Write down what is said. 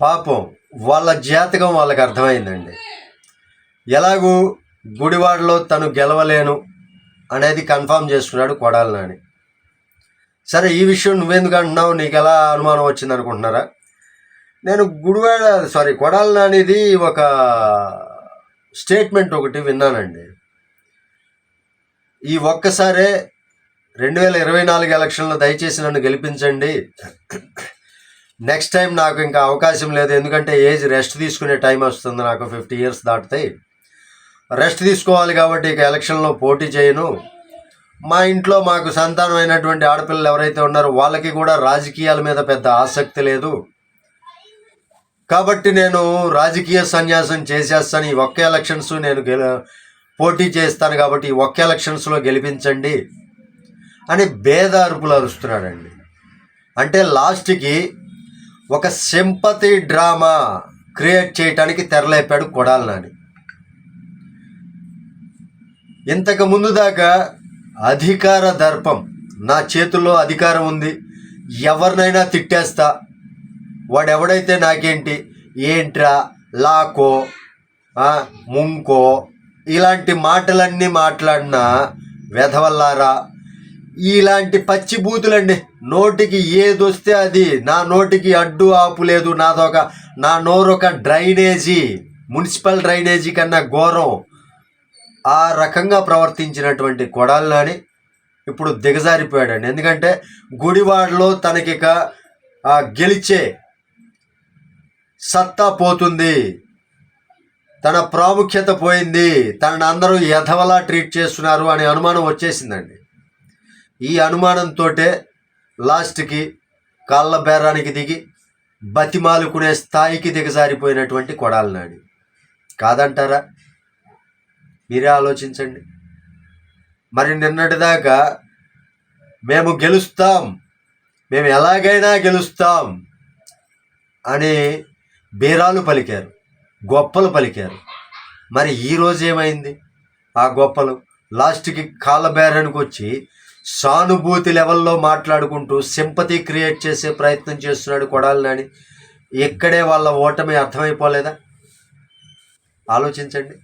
పాపం వాళ్ళ జాతకం వాళ్ళకి అర్థమైందండి. ఎలాగూ గుడివాడలో తను గెలవలేను అనేది కన్ఫామ్ చేసుకున్నాడు కొడాలి నాని సరే ఈ విషయం నువ్వెందుకు అంటున్నావు? నీకు ఎలా అనుమానం వచ్చింది అనుకుంటున్నారా? నేను గుడివాడ సారీ కొడాలి నానిది ఒక స్టేట్మెంట్ ఒకటి విన్నానండి. ఈ ఒక్కసారే రెండు వేల ఇరవై నాలుగు ఎలక్షన్లో దయచేసి నన్ను గెలిపించండి. నెక్స్ట్ టైం నాకు ఇంకా అవకాశం లేదు ఎందుకంటే ఏజ్ రెస్ట్ తీసుకునే టైం వస్తుంది నాకు ఫిఫ్టీ ఇయర్స్ దాటుతాయి రెస్ట్ తీసుకోవాలి కాబట్టి ఇక ఎలక్షన్లో పోటీ చేయను. మా ఇంట్లో మాకు సంతానమైనటువంటి ఆడపిల్లలు ఎవరైతే ఉన్నారో వాళ్ళకి కూడా రాజకీయాల మీద పెద్ద ఆసక్తి లేదు. కాబట్టి నేను రాజకీయ సన్యాసం చేసేస్తాను. ఈ ఒక్క ఎలక్షన్స్ నేను గెల పోటీ చేస్తాను కాబట్టి ఈ ఒక్క ఎలక్షన్స్లో గెలిపించండి అని బేదార్పులు అరుస్తున్నాడండి అంటే లాస్ట్కి ఒక సింపతి డ్రామా క్రియేట్ చేయటానికి తెరలేపాడు కొడాలి నాని ఇంతకు ముందు దాకా అధికార దర్పం నా చేతుల్లో అధికారం ఉంది ఎవరినైనా తిట్టేస్తా. వాడెవడైతే నాకేంటి ఏంట్రా లాకో ముంకో ఇలాంటి మాటలన్నీ మాట్లాడిన వెధవల్లారా ఇలాంటి పచ్చి బూతులండి. నోటికి ఏదొస్తే అది. నా నోటికి అడ్డు ఆపు లేదు. నాదొక నా నోరొక డ్రైనేజీ మున్సిపల్ డ్రైనేజీ కన్నా ఘోరం. ఆ రకంగా ప్రవర్తించినటువంటి కొడాలని ఇప్పుడు దిగజారిపోయాడండి. ఎందుకంటే గుడివాడలో తనకిక గెలిచే సత్తా పోతుంది. తన ప్రాముఖ్యత పోయింది. తనని అందరూ ఎధవలా ట్రీట్ చేస్తున్నారు అనే అనుమానం వచ్చేసిందండి. ఈ అనుమానంతో లాస్ట్కి కాళ్ళ బేరానికి దిగి బతిమాలుకునే స్థాయికి దిగజారిపోయినటువంటి కొడాలనాడు కాదంటారా? మీరే ఆలోచించండి. మరి నిన్నటిదాకా మేము గెలుస్తాం మేము ఎలాగైనా గెలుస్తాం అని బీరాలు పలికారు గొప్పలు పలికారు. మరి ఈరోజు ఏమైంది? ఆ గొప్పలు లాస్ట్కి కాళ్ళ బేరానికి వచ్చి సానుభూతి లెవెల్లో మాట్లాడుకుంటూ సింపతి క్రియేట్ చేసే ప్రయత్నం చేస్తున్నాడు కొడాలని ఇక్కడే వాళ్ళ ఓటమి అర్థమైపోలేదా? ఆలోచించండి.